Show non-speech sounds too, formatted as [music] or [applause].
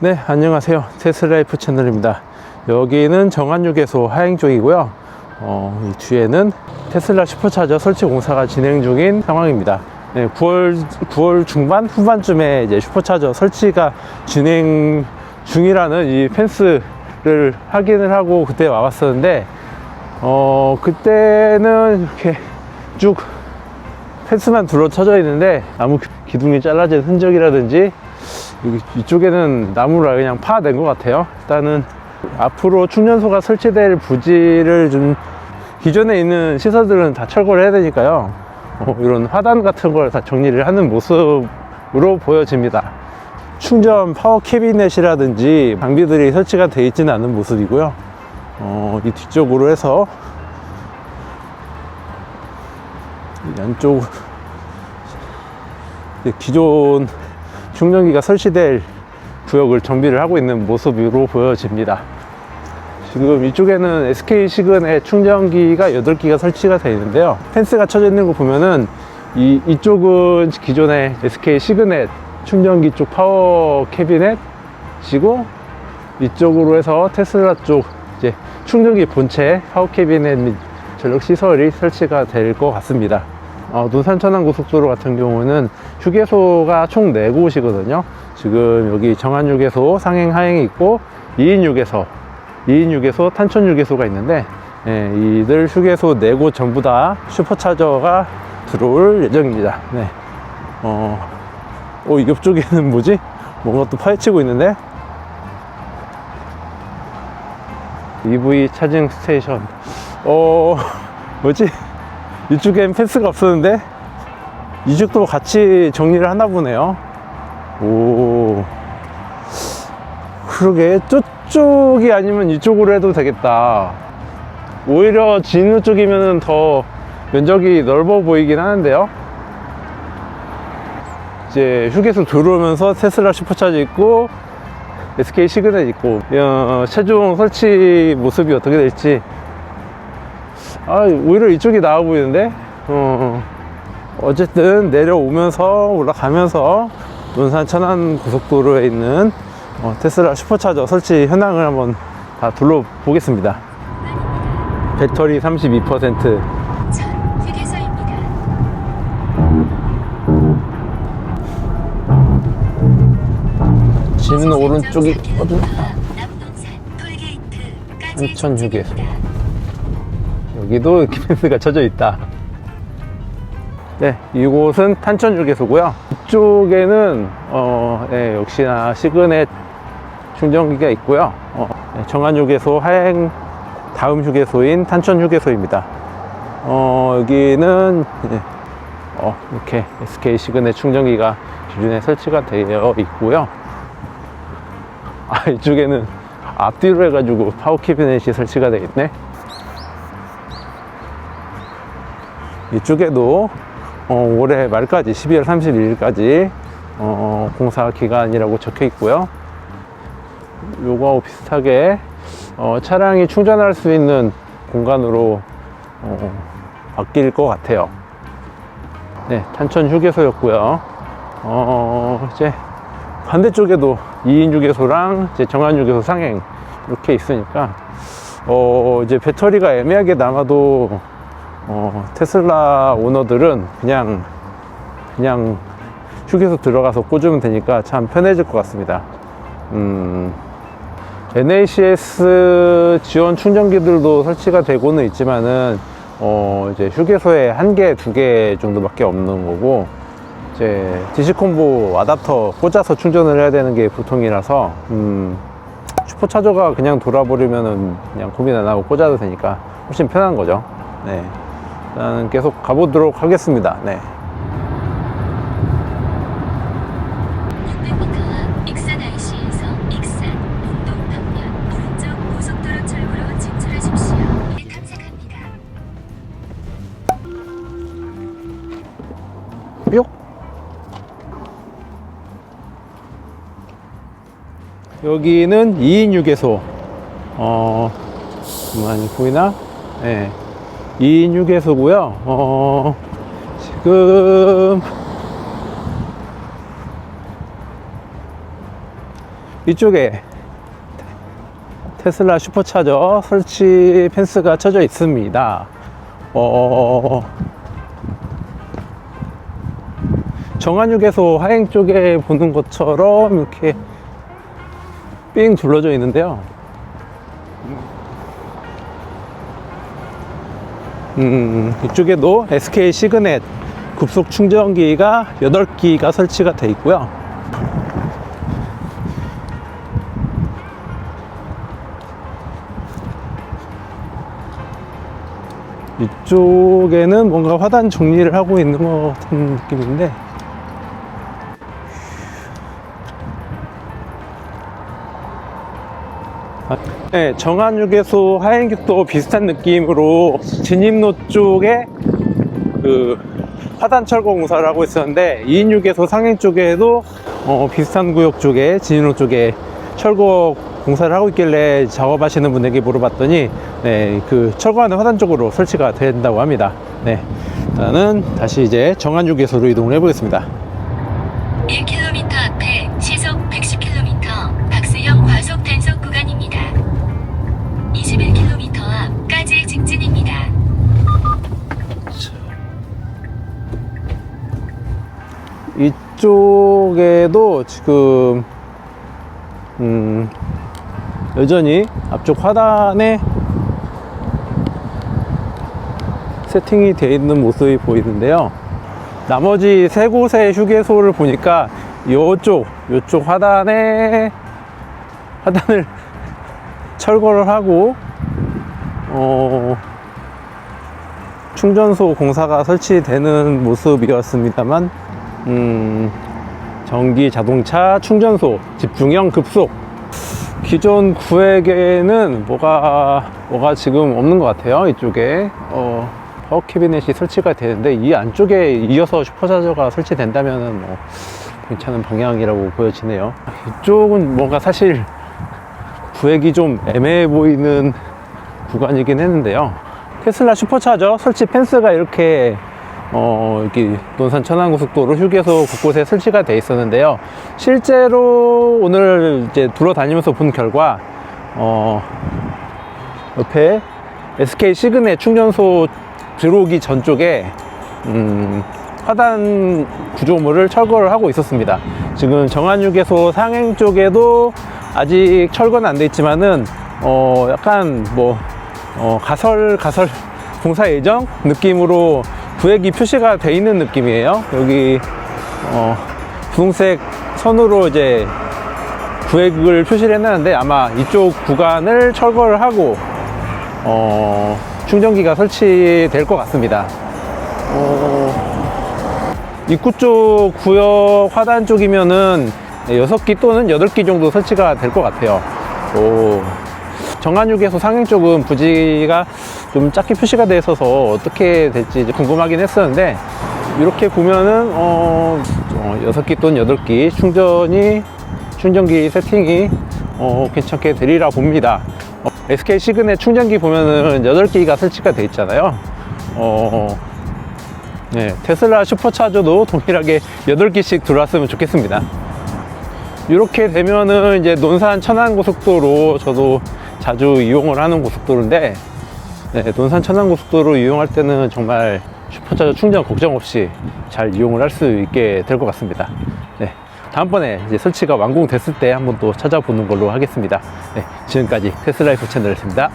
네, 안녕하세요. 테슬라이프 채널입니다. 여기는 정안유계소 하행 쪽이고요. 어, 이 뒤에는 테슬라 슈퍼차저 설치 공사가 진행 중인 상황입니다. 네, 9월, 9월 중반, 후반쯤에 이제 슈퍼차저 설치가 진행 중이라는 이 펜스를 확인을 하고 그때 와봤었는데, 어, 그때는 이렇게 쭉 펜스만 둘러쳐져 있는데, 나무 기둥이 잘라진 흔적이라든지, 여기 이쪽에는 나무를 그냥 파낸 것 같아요. 일단은 앞으로 충전소가 설치될 부지를 좀 기존에 있는 시설들은 다 철거를 해야 되니까요. 어, 이런 화단 같은 걸 다 정리를 하는 모습으로 보여집니다. 충전 파워 캐비넷이라든지 장비들이 설치가 되어 있지는 않은 모습이고요. 어, 이 뒤쪽으로 해서 이 안쪽 기존 충전기가 설치될 구역을 정비를 하고 있는 모습으로 보여집니다. 지금 이쪽에는 SK 시그넷 충전기가 8기가 설치가 되어 있는데요. 펜스가 쳐져 있는 거 보면은 이, 이쪽은 기존의 SK 시그넷 충전기 쪽 파워 캐비넷이고 이쪽으로 해서 테슬라 쪽 이제 충전기 본체 파워 캐비넷 및 전력 시설이 설치가 될 것 같습니다. 어, 논산 천안 고속도로 같은 경우는 휴게소가 총 4곳이거든요. 지금 여기 정안 휴게소, 상행 하행이 있고 2인 휴게소, 2인 휴게소, 탄천 휴게소가 있는데 예, 이들 휴게소 4곳 전부 다 슈퍼차저가 들어올 예정입니다. 네. 어, 어, 옆쪽에는 뭐지? 뭔가 또 파헤치고 있는데? EV 차징 스테이션. 어, 뭐지? 이쪽엔 펜스가 없었는데? 이쪽도 같이 정리를 하나 보네요. 오. 그러게, 저쪽이 아니면 이쪽으로 해도 되겠다. 오히려 진우 쪽이면 더 면적이 넓어 보이긴 하는데요. 이제 휴게소 들어오면서 테슬라 슈퍼차저 있고 SK 시그넷 있고 어, 최종 설치 모습이 어떻게 될지 아 오히려 이쪽이 나아 보이는데 어, 어쨌든 내려오면서 올라가면서 논산 천안 고속도로에 있는 어, 테슬라 슈퍼차저 설치 현황을 한번 다 둘러보겠습니다. 배터리 32%전 휴게소입니다. 지는 오른쪽이 어디? 남동산 톨게이트까지 한천 휴게소. 여기도 이렇게 [laughs] 펜스가 쳐져 있다 네 이곳은 탄천 휴게소고요. 이쪽에는 어, 네, 역시나 시그넷 충전기가 있고요. 어, 네, 정안 휴게소 하행 다음 휴게소인 탄천 휴게소입니다. 어, 여기는 이제, 어, 이렇게 SK 시그넷 충전기가 기존에 설치가 되어 있고요. 아 이쪽에는 앞뒤로 해가지고 파워 캐비넷이 설치가 되어 있네. 이쪽에도 어, 올해 말까지 12월 31일까지 어, 공사 기간이라고 적혀 있고요. 요거하고 비슷하게 어, 차량이 충전할 수 있는 공간으로 어, 바뀔 것 같아요. 네 탄천 휴게소였고요. 어, 이제 반대쪽에도 2인 휴게소랑 이제 정안 휴게소 상행 이렇게 있으니까 어 이제 배터리가 애매하게 남아도 어 테슬라 오너들은 그냥 그냥 휴게소 들어가서 꽂으면 되니까 참 편해질 것 같습니다. 음 NACS 지원 충전기들도 설치가 되고는 있지만은 어 이제 휴게소에 한 개, 두 개 정도밖에 없는 거고 이제 디시콤보 아답터 꽂아서 충전을 해야 되는 게 보통이라서 음, 슈퍼차저가 그냥 돌아버리면은 그냥 고민 안 하고 꽂아도 되니까 훨씬 편한 거죠. 네. 일단 계속 가보도록 하겠습니다. 네. 600m 익산 IC에서 익산 운동 방면 오른쪽 고속도로 출구로 진출하십시오. 네. 여기는 2인 휴게소. 어, 많이 보이나? 네. 2인 휴게소고요. 어, 지금 이쪽에 테슬라 슈퍼차저 설치 펜스가 쳐져 있습니다. 어, 정한휴게소 하행 쪽에 보는 것처럼 이렇게 삥 둘러져 있는데요. 음, 이쪽에도 SK 시그넷 급속 충전기가 8기가 설치가 돼 있고요. 이쪽에는 뭔가 화단 정리를 하고 있는 것 같은 느낌인데 네, 정한휴게소 하행격도 비슷한 느낌으로 진입로 쪽에 그 화단 철거 공사를 하고 있었는데 2인 휴게소 상행 쪽에도 어, 비슷한 구역 쪽에 진입로 쪽에 철거 공사를 하고 있길래 작업하시는 분에게 물어봤더니 네, 그 철거하는 화단 쪽으로 설치가 된다고 합니다. 네, 일단은 다시 이제 정한휴게소로 이동을 해보겠습니다. 1km 이쪽에도 지금 음, 여전히 앞쪽 화단에 세팅이 되어 있는 모습이 보이는데요. 나머지 세 곳의 휴게소를 보니까 이쪽 이쪽 화단에 화단을 [laughs] 철거를 하고 어, 충전소 공사가 설치되는 모습이었습니다만 음, 전기 자동차 충전소 집중형 급속. 기존 구획에는 뭐가 뭐가 지금 없는 것 같아요 이쪽에. 어, 파워 캐비넷이 설치가 되는데 이 안쪽에 이어서 슈퍼차저가 설치된다면 뭐 괜찮은 방향이라고 보여지네요. 이쪽은 뭔가 사실 구획이 좀 애매해 보이는 구간이긴 했는데요. 테슬라 슈퍼차저 설치 펜스가 이렇게 어, 여기 논산 천안고속도로 휴게소 곳곳에 설치가 돼 있었는데요. 실제로 오늘 이제 돌아다니면서 본 결과, 어, 옆에 SK 시그넷 충전소 들어오기 전 쪽에, 음, 화단 구조물을 철거를 하고 있었습니다. 지금 정한휴게소 상행 쪽에도 아직 철거는 안 돼 있지만은, 어, 약간 뭐, 어, 가설, 가설 공사 예정 느낌으로 구획이 표시가 돼 있는 느낌이에요. 여기 어, 분홍색 선으로 이제 구획을 표시를 해놨는데 아마 이쪽 구간을 철거를 하고 어, 충전기가 설치될 것 같습니다. 어, 입구 쪽 구역 화단 쪽이면은 6기 또는 8기 정도 설치가 될 것 같아요. 오. 정한육에서 상행 쪽은 부지가 좀 작게 표시가 돼 있어서 어떻게 될지 궁금하긴 했었는데 이렇게 보면은 어, 어 6기 또는 8기 충전이 충전기 세팅이 어, 괜찮게 되리라 봅니다. 어, SK 시그넷 충전기 보면은 8기가 설치가 돼 있잖아요. 어, 네, 테슬라 슈퍼차저도 동일하게 8기씩 들어왔으면 좋겠습니다. 이렇게 되면은 이제 논산 천안 고속도로 저도 자주 이용을 하는 고속도로인데 네, 논산 천안 고속도로 이용할 때는 정말 슈퍼차저 충전 걱정 없이 잘 이용을 할 수 있게 될 것 같습니다. 네, 다음번에 이제 설치가 완공됐을 때 한번 또 찾아보는 걸로 하겠습니다. 네, 지금까지 테슬라이프 채널이었습니다.